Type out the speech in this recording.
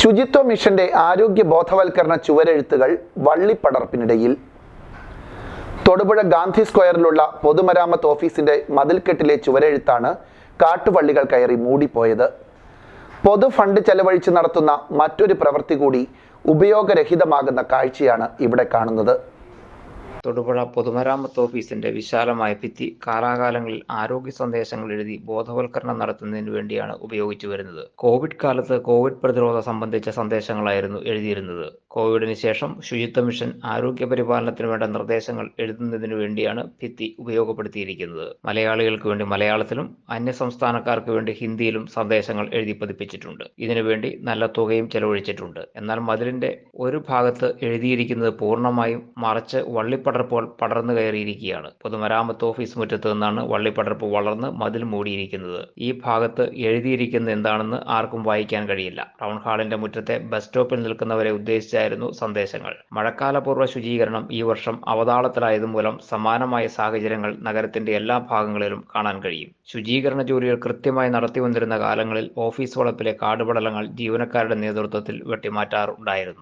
ശുചിത്വ മിഷന്റെ ആരോഗ്യ ബോധവൽക്കരണ ചുവരെഴുത്തുകൾ വള്ളിപ്പടർപ്പിനിടയിൽ. തൊടുപുഴ ഗാന്ധി സ്ക്വയറിലുള്ള പൊതുമരാമത്ത് ഓഫീസിന്റെ മതിൽക്കെട്ടിലെ ചുവരെഴുത്താണ് കാട്ടുവള്ളികൾ കയറി മൂടിപ്പോയത്. പൊതു ഫണ്ട് ചെലവഴിച്ച് നടത്തുന്ന മറ്റൊരു പ്രവൃത്തി കൂടി ഉപയോഗരഹിതമാകുന്ന കാഴ്ചയാണ് ഇവിടെ കാണുന്നത്. തൊടുപുഴ പൊതുമരാമത്ത് ഓഫീസിന്റെ വിശാലമായ ഭിത്തി കാലാകാലങ്ങളിൽ ആരോഗ്യ സന്ദേശങ്ങൾ എഴുതി ബോധവൽക്കരണം നടത്തുന്നതിന് വേണ്ടിയാണ് ഉപയോഗിച്ചു വരുന്നത്. കോവിഡ് കാലത്ത് കോവിഡ് പ്രതിരോധ സംബന്ധിച്ച സന്ദേശങ്ങളായിരുന്നു എഴുതിയിരുന്നത്. കോവിഡിന് ശേഷം ശുചിത്വ മിഷൻ ആരോഗ്യ പരിപാലനത്തിന് വേണ്ട നിർദ്ദേശങ്ങൾ എഴുതുന്നതിന് വേണ്ടിയാണ് ഭിത്തി ഉപയോഗപ്പെടുത്തിയിരിക്കുന്നത്. മലയാളികൾക്ക് വേണ്ടി മലയാളത്തിലും അന്യ സംസ്ഥാനക്കാർക്ക് വേണ്ടി ഹിന്ദിയിലും സന്ദേശങ്ങൾ എഴുതി പതിപ്പിച്ചിട്ടുണ്ട്. ഇതിനുവേണ്ടി നല്ല തുകയും ചെലവഴിച്ചിട്ടുണ്ട്. എന്നാൽ മതിലിന്റെ ഒരു ഭാഗത്ത് എഴുതിയിരിക്കുന്നത് പൂർണമായും മറച്ച് വള്ളിപ്പടർപ്പോൾ പടർന്നു കയറിയിരിക്കുകയാണ്. പൊതുമരാമത്ത് ഓഫീസ് മുറ്റത്ത് നിന്നാണ് വള്ളിപ്പടർപ്പ് വളർന്ന് മതിൽ മൂടിയിരിക്കുന്നത്. ഈ ഭാഗത്ത് എഴുതിയിരിക്കുന്ന എന്താണെന്ന് ആർക്കും വായിക്കാൻ കഴിയില്ല. ടൗൺ ഹാളിന്റെ മുറ്റത്തെ ബസ് സ്റ്റോപ്പിൽ നിൽക്കുന്നവരെ ഉദ്ദേശിച്ചായിരുന്നു സന്ദേശങ്ങൾ. മഴക്കാലപൂർവ ശുചീകരണം ഈ വർഷം അവതാളത്തിലായത് മൂലം സമാനമായ സാഹചര്യങ്ങൾ നഗരത്തിന്റെ എല്ലാ ഭാഗങ്ങളിലും കാണാൻ കഴിയും. ശുചീകരണ ജോലികൾ കൃത്യമായി നടത്തി വന്നിരുന്ന കാലങ്ങളിൽ ഓഫീസ് വളപ്പിലെ കാടുപടലങ്ങൾ ജീവനക്കാരുടെ നേതൃത്വത്തിൽ വെട്ടിമാറ്റാറുണ്ടായിരുന്നു.